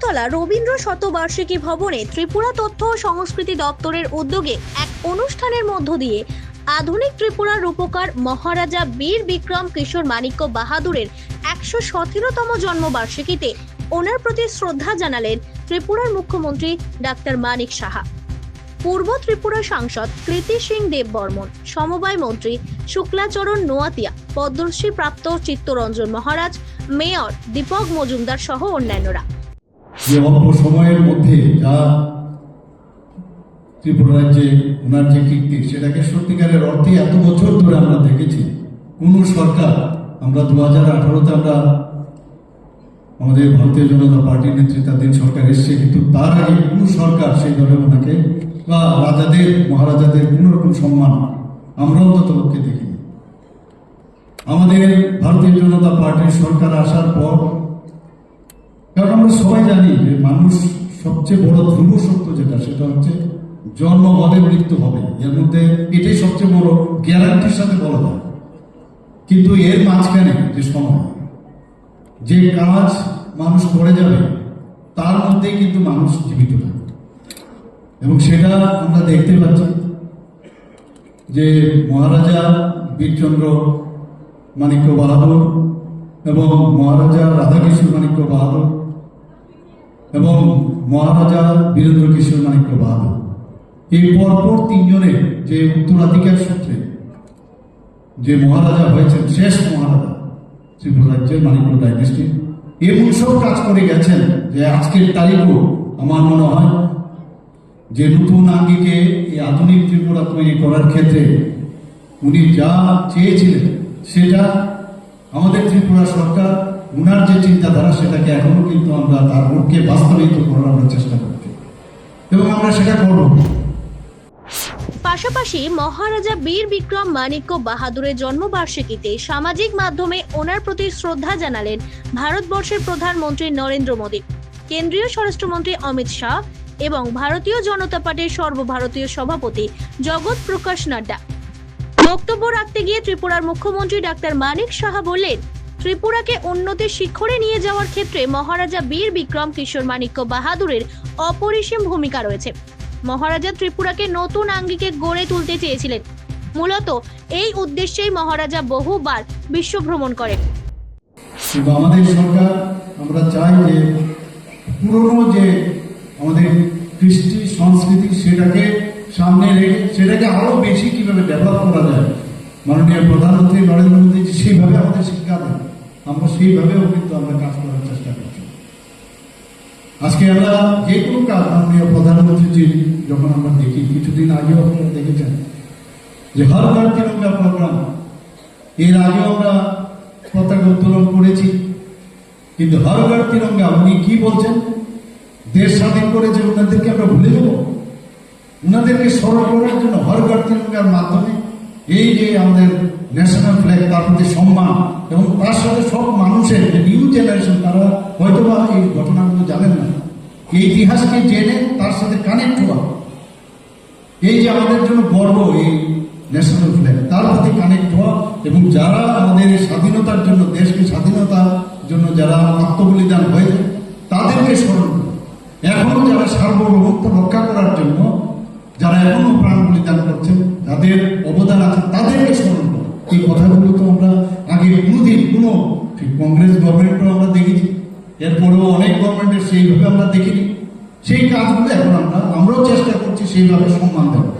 আগরতলা রবীন্দ্র শতবার্ষিকী ভবনে ত্রিপুরা তথ্য ও সংস্কৃতি দপ্তরের উদ্যোগে এক অনুষ্ঠানের মধ্য দিয়ে আধুনিক ত্রিপুরার রূপকার মহারাজা বীর বিক্রম কিশোর মাণিক্য বাহাদুরের একশো সতেরোতম জন্মবার্ষিকীতে ওনার প্রতি শ্রদ্ধা জানালেন ত্রিপুরার মুখ্যমন্ত্রী ডাক্তার মানিক সাহা। পূর্ব ত্রিপুরা সাংসদ কৃতি সিং দেব বর্মন সমবায় মন্ত্রী শুক্লাচরণ নোয়াতিয়া, পদ্মশ্রী প্রাপ্ত চিত্তরঞ্জন মহারাজ, মেয়র দীপক মজুমদার সহ অন্যান্যরা। যে অল্প সময়ের মধ্যে যা ত্রিপুরা রাজ্যে ওনার যে কীর্তি, সেটাকে সত্যিকারের অর্থে এত বছর ধরে আমরা দেখেছি। কোন সরকার, আমরা দু হাজার আঠারোতে আমরা আমাদের ভারতীয় জনতা পার্টির নেতৃত্বাধীন সরকার এসছে, কিন্তু তার আগে কোন সরকার সেই সেইভাবে ওনাকে, বা রাজাদের, মহারাজাদের কোন রকম সম্মান আমরা অন্তত লোককে দেখিনি। আমাদের ভারতীয় জনতা পার্টির সরকার আসার পর কারণ আমরা সবাই জানি যে মানুষ সবচেয়ে বড় ধ্রুব সত্য যেটা, সেটা হচ্ছে জন্ম হবে মৃত্যু হবে। এর মধ্যে এটাই সবচেয়ে বড় গ্যারান্টির সাথে বলা যায় কিন্তু এর মাঝখানে যে সময়, যে কাজ মানুষ করে যাবে, তার মধ্যেই কিন্তু মানুষ জীবিত থাকে। এবং সেটা আমরা দেখতে পাচ্ছি যে মহারাজা বীরচন্দ্র মাণিক্য বাহাদুর এবং মহারাজা রাধাকিশোর মাণিক্য বাহাদুর এবং মহারাজা বীরেন্দ্র কিশোর মাণিক্য বাহাদুর এই পরপর তিনজনের যে উত্তরাধিকার সূত্রে যে মহারাজা হয়েছেন, শেষ মহারাজা ত্রিপুরা রাজ্যের মাণিক্য ডাইনেস্টি এমন সব কাজ করে গেছেন যে আজকের তারিখও আমার মনে হয় যে নতুন আঙ্গিকে এই আধুনিক ত্রিপুরা তৈরি করার ক্ষেত্রে উনি যা চেয়েছিলেন, সেটা আমাদের ত্রিপুরা সরকার উনার যে চিন্তাধারা, সেটাকে এখনও কিন্তু আমরা তার মুখকে বাস্তবায়িত করার আমরা চেষ্টা করছি। এবং আমরা সেটা করব। পাশাপাশি মহারাজা বীর বিক্রম মাণিক্য বাহাদুরের জন্মবার্ষিকীতে সামাজিক মাধ্যমে ওনার প্রতি শ্রদ্ধা জানালেন ভারতবর্ষের প্রধানমন্ত্রী নরেন্দ্র মোদী, কেন্দ্রীয় স্বরাষ্ট্রমন্ত্রী অমিত শাহ এবং ভারতীয় জনতা পার্টির সর্বভারতীয় সভাপতি জগৎ প্রকাশ নাড্ডা। বক্তব্য রাখতে গিয়ে ত্রিপুরার মুখ্যমন্ত্রী ডাক্তার মানিক সাহা বললেন ত্রিপুরাকে উন্নতির শিখরে নিয়ে যাওয়ার ক্ষেত্রে মহারাজা বীর বিক্রম কিশোর মাণিক্য বাহাদুরের অপরিসীম ভূমিকা রয়েছে। মহারাজা ত্রিপুরাকে নতুন আঙ্গিকে গড়ে তুলতে চেয়েছিলেন। মূলত এই উদ্দেশ্যেই মহারাজা বহুবার বিশ্ব ভ্রমণ করেন। আমাদের সরকার, আমরা চাই যে পুরনো যে আমাদের কৃষ্টি সংস্কৃতি, সেটাকে সামনে রেখে, সেটাকে আরও বেশি কীভাবে ডেভেলপ করা যায়? মাননীয় প্রধানমন্ত্রী নরেন্দ্র মোদী সেইভাবে আমাদের শিক্ষা দেন। আমরা সেইভাবেও কিন্তু আমরা কাজ করার চেষ্টা করছি। আজকে আমরা যে কোনো কাজ মাননীয় প্রধানমন্ত্রী যখন আমরা দেখি, কিছুদিন আগেও আপনারা দেখেছেন যে হর ঘর তিরঙ্গা প্রোগ্রাম। এর আগেও আমরা পতাকা উত্তোলন করেছি, কিন্তু হর ঘর তিরঙ্গা উনি কি বলছেন? দেশ স্বাধীন করেছে, ওনাদেরকে আমরা ভুলে যাব। ওনাদেরকে স্মরণ করার জন্য হর ঘর তিরঙ্গার মাধ্যমে এই যে আমাদের ন্যাশনাল ফ্ল্যাগ, তার প্রতি সম্মান এবং তার সব মানুষের নিউ জেনারেশন তারা হয়তো বা এই ঘটনাগুলো জানেন না। এই ইতিহাসকে জেনে তার সাথে কানেক্ট হওয়া। এই যে আমাদের জন্য গর্ব, এই ন্যাশনাল ফ্ল্যাগ তার প্রতি কানেক্ট হওয়া এবং যারা আমাদের স্বাধীনতার জন্য, দেশকে স্বাধীনতার জন্য যারা আত্মবলিদান হয়েছে তাদেরকে স্মরণ। এখনও যারা সার্বভৌমত্ব রক্ষা করার জন্য, যারা এখনও প্রাণ বলিদান করছেন যাদের অবদান আছে, তাদেরকে স্মরণ এই কথাগুলো তো আমরা আগে কোনোদিন, কোনো কংগ্রেস গভর্নমেন্টও আমরা দেখেছি এরপরেও অনেক গভর্নমেন্টের সেইভাবে আমরা দেখিনি। সেই কাজগুলো এখন আমরা, আমরাও চেষ্টা করছি সেইভাবে সম্মান দেওয়ার।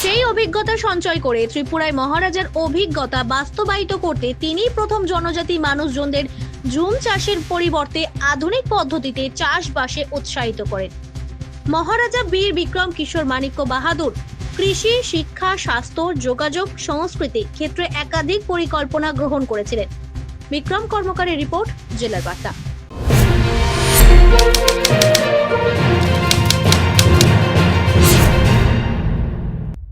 সেই অভিজ্ঞতা সঞ্চয় করে ত্রিপুরায় মহারাজার অভিজ্ঞতা বাস্তবায়িত করতে তিনি প্রথম জনজাতি মানুষজনদের জুম চাষের পরিবর্তে আধুনিক পদ্ধতিতে চাষবাসে উৎসাহিত করেন। মহারাজা বীর বিক্রম কিশোর মাণিক্য বাহাদুর কৃষি, শিক্ষা, স্বাস্থ্য, যোগাযোগ, সংস্কৃতি ক্ষেত্রে একাধিক পরিকল্পনা গ্রহণ করেছিলেন। বিক্রম কর্মকারের রিপোর্ট, জেলার বার্তা।